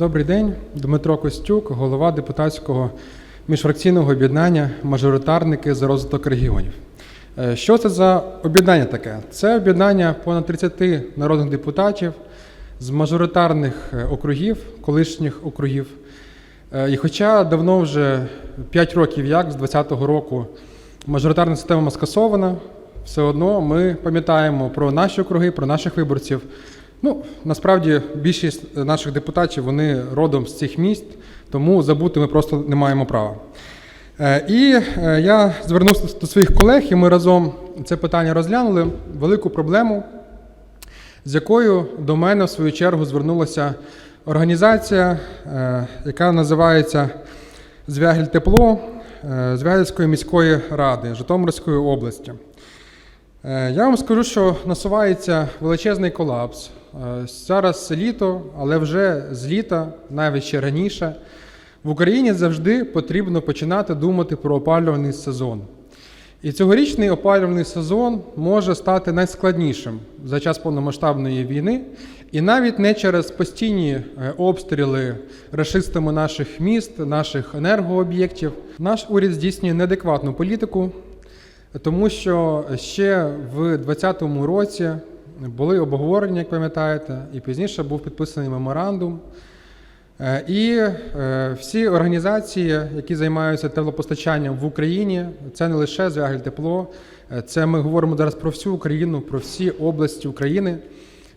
Добрий день, Дмитро Костюк, голова депутатського міжфракційного об'єднання Мажоритарники за розвиток регіонів. Е, Що це за об'єднання таке? Це об'єднання понад 30 народних депутатів з мажоритарних е, округів, колишніх округів. Е, І хоча давно вже 5 років як з 2020 року мажоритарна система скасована, все одно ми пам'ятаємо про наші округи, про наших виборців. Ну, насправді більшість наших депутатів вони родом з цих міст, тому забути ми просто не маємо права. Е, І е, я звернувся до своїх колег, і ми разом це питання розглянули. Велику проблему, з якою до мене в свою чергу звернулася організація, е, яка називається Звягіль Тепло е, Звягільської міської ради Житомирської області. Е, Я вам скажу, що насувається величезний колапс. Е, Зараз літо, але вже з літа, навіть ще раніше, в Україні завжди потрібно починати думати про опалювальний сезон. І цьогорічний опалювальний сезон може стати найскладнішим за час повномасштабної війни, і навіть не через постійні е, обстріли рашистами наших міст, наших енергооб'єктів. Наш уряд здійснює неадекватну політику, тому що ще в 2020 році були обговорення, як пам'ятаєте, і пізніше був підписаний меморандум. Е, І е, всі організації, які займаються теплопостачанням в Україні, це не лише тепло, е, це ми говоримо зараз про всю Україну, про всі області України.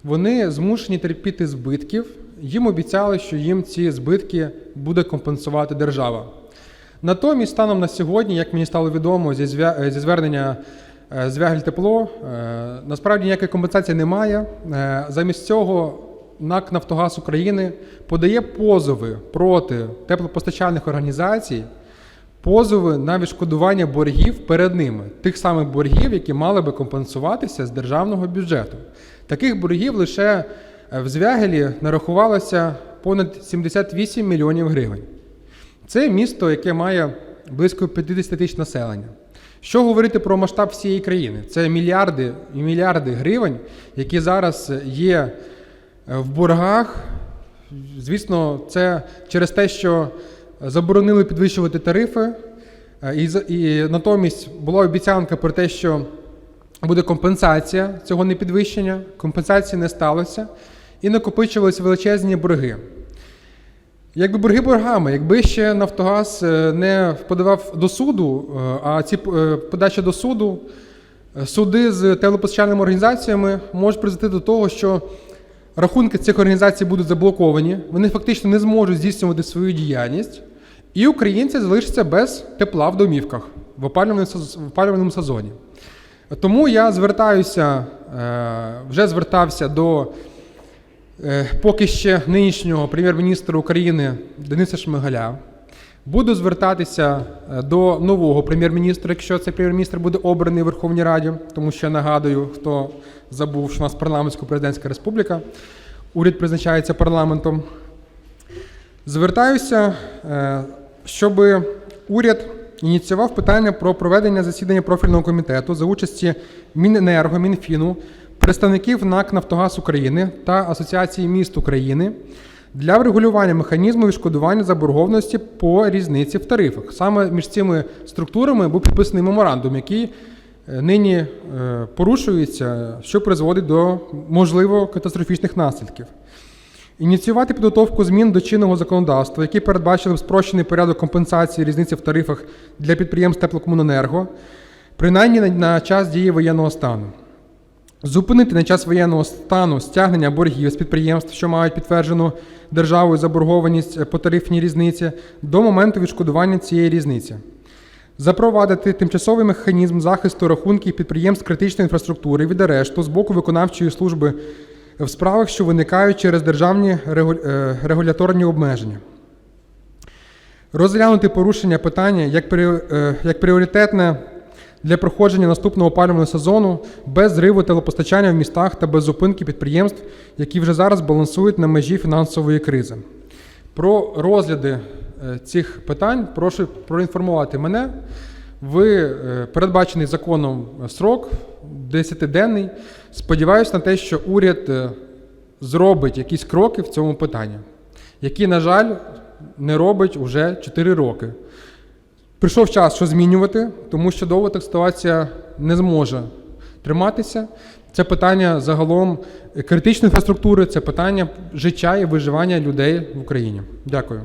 Вони змушені терпіти збитків. Їм обіцяли, що їм ці збитки буде компенсувати держава. Натомість, станом на сьогодні, як мені стало відомо зі, зі звернення е, Звягель е, насправді ніякої компенсації немає. Е, Замість цього НАК Нафтогаз України подає позови проти теплопостачальних організацій, позови на відшкодування боргів перед ними, тих самих боргів, які мали би компенсуватися з державного бюджету. Таких боргів лише е, в Звягелі нарахувалося понад 78 мільйонів гривень. Це місто, яке має близько 50 тисяч населення. Що говорити про масштаб всієї країни? Це мільярди і мільярди гривень, які зараз є е, в боргах. Звісно, це через те, що заборонили підвищувати тарифи, е, і, і натомість була обіцянка про те, що буде компенсація цього непідвищення. Компенсації не сталося, і накопичувалися величезні борги. Якби борги боргами, якби ще Нафтогаз е, не подавав до суду, е, а ці е, подачі до суду, суди з теплопостачальними організаціями можуть призвести до того, що рахунки цих організацій будуть заблоковані, вони фактично не зможуть здійснювати свою діяльність, і українці залишаться без тепла в домівках в опалювальному сезоні. Тому я звертаюся, вже звертався до поки ще нинішнього прем'єр-міністра України Дениса Шмигаля. Буду звертатися е, до нового прем'єр-міністра, якщо цей прем'єр-міністр буде обраний в Верховній Раді, тому що нагадую, хто забув, що у нас парламентсько-президентська республіка, уряд призначається парламентом. Звертаюся, е, щоб уряд ініціював питання про проведення засідання профільного комітету за участі Міненерго, Мінфіну, представників НАК Нафтогаз України та Асоціації міст України для врегулювання механізму відшкодування заборгованості по різниці в тарифах. Саме між цими структурами був підписаний меморандум, який е, нині е, порушується, що призводить до можливо катастрофічних наслідків. Ініціювати підготовку змін до чинного законодавства, які передбачили спрощений порядок компенсації різниці в тарифах для підприємств теплокомуненерго, принаймні на, на час дії воєнного стану. Зупинити на час воєнного стану стягнення боргів з підприємств, що мають підтверджену державою заборгованість по тарифній різниці, до моменту відшкодування цієї різниці. Запровадити тимчасовий механізм захисту рахунків підприємств критичної інфраструктури від арешту з боку виконавчої служби в справах, що виникають через державні е, регуляторні обмеження. Розглянути порушення питання як, е, як пріоритетне для проходження наступного опалювального сезону без зриву теплопостачання в містах та без зупинки підприємств, які вже зараз балансують на межі фінансової кризи. Про розгляди е, цих питань прошу проінформувати мене. Ви е, передбачений законом срок 10-денний. Сподіваюся на те, що уряд е, зробить якісь кроки в цьому питанні. який, на жаль, не робить уже 4 роки. Прийшов час, що змінювати, тому що довго так ситуація не зможе триматися. Це питання загалом критичної інфраструктури, це питання життя і виживання людей в Україні. Дякую.